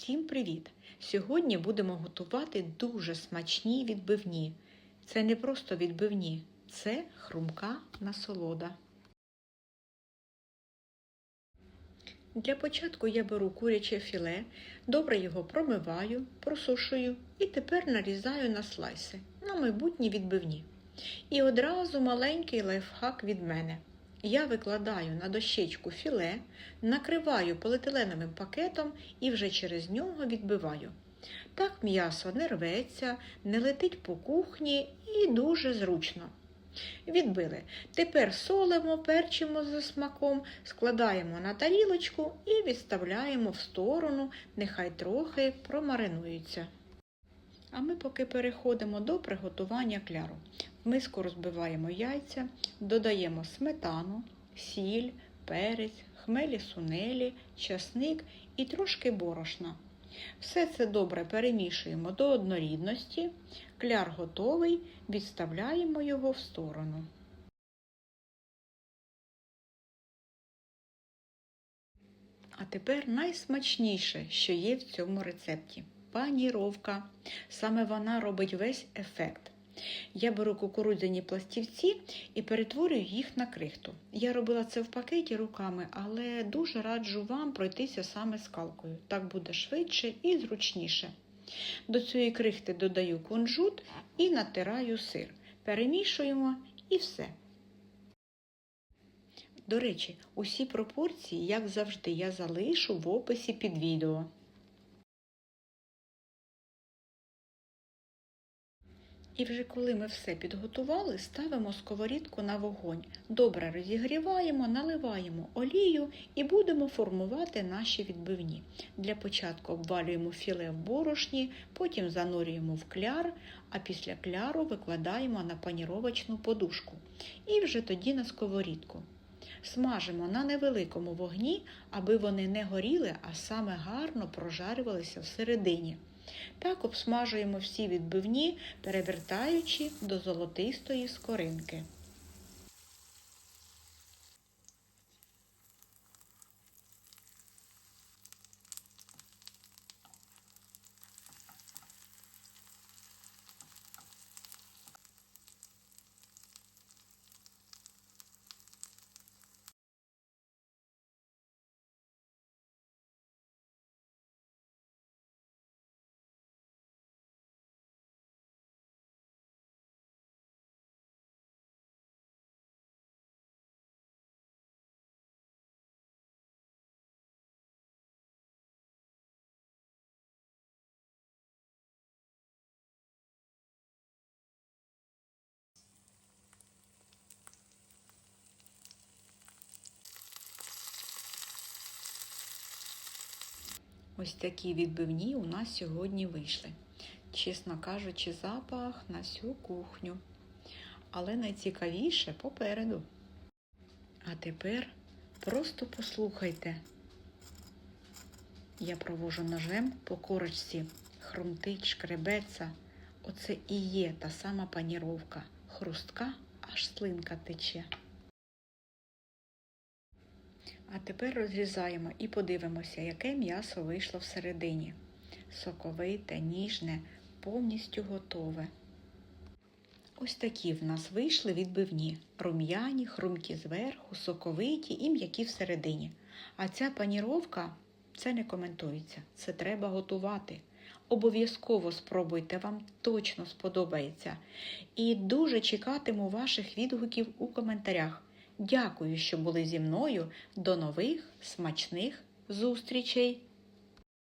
Всім привіт! Сьогодні будемо готувати дуже смачні відбивні. Це не просто відбивні, це хрумка насолода. Для початку я беру куряче філе, добре його промиваю, просушую і тепер нарізаю на слайси на майбутні відбивні. І одразу маленький лайфхак від мене. Я викладаю на дощечку філе, накриваю поліетиленовим пакетом і вже через нього відбиваю. Так м'ясо не рветься, не летить по кухні і дуже зручно. Відбили. Тепер солимо, перчимо за смаком, складаємо на тарілочку і відставляємо в сторону, нехай трохи промаринуються. А ми поки переходимо до приготування кляру. В миску розбиваємо яйця, додаємо сметану, сіль, перець, хмелі сунелі, часник і трошки борошна. Все це добре перемішуємо до однорідності. Кляр готовий, відставляємо його в сторону. А тепер найсмачніше, що є в цьому рецепті паніровка. Саме вона робить весь ефект. Я беру кукурудзяні пластівці і перетворюю їх на крихту. Я робила це в пакеті руками, але дуже раджу вам пройтися саме скалкою. Так буде швидше і зручніше. До цієї крихти додаю кунжут і натираю сир. Перемішуємо і все. До речі, усі пропорції, як завжди, я залишу в описі під відео. І вже коли ми все підготували, ставимо сковорідку на вогонь. Добре розігріваємо, наливаємо олію і будемо формувати наші відбивні. Для початку обвалюємо філе в борошні, потім занурюємо в кляр, а після кляру викладаємо на паніровочну подушку. І вже тоді на сковорідку. Смажимо на невеликому вогні, аби вони не горіли, а саме гарно прожарювалися всередині. Так обсмажуємо всі відбивні, перевертаючи до золотистої скоринки. Ось такі відбивні у нас сьогодні вийшли. Чесно кажучи, запах на всю кухню. Але найцікавіше попереду. А тепер просто послухайте. Я провожу ножем по корочці, хрумтить, шкребеться. Оце і є та сама паніровка. Хрустка, аж слинка тече. А тепер розрізаємо і подивимося, яке м'ясо вийшло всередині. Соковите, ніжне, повністю готове. Ось такі в нас вийшли відбивні. Рум'яні, хрумкі зверху, соковиті і м'які всередині. А ця паніровка це не коментується, це треба готувати. Обов'язково спробуйте, вам точно сподобається. І дуже чекатиму ваших відгуків у коментарях. Дякую, що були зі мною. До нових смачних зустрічей!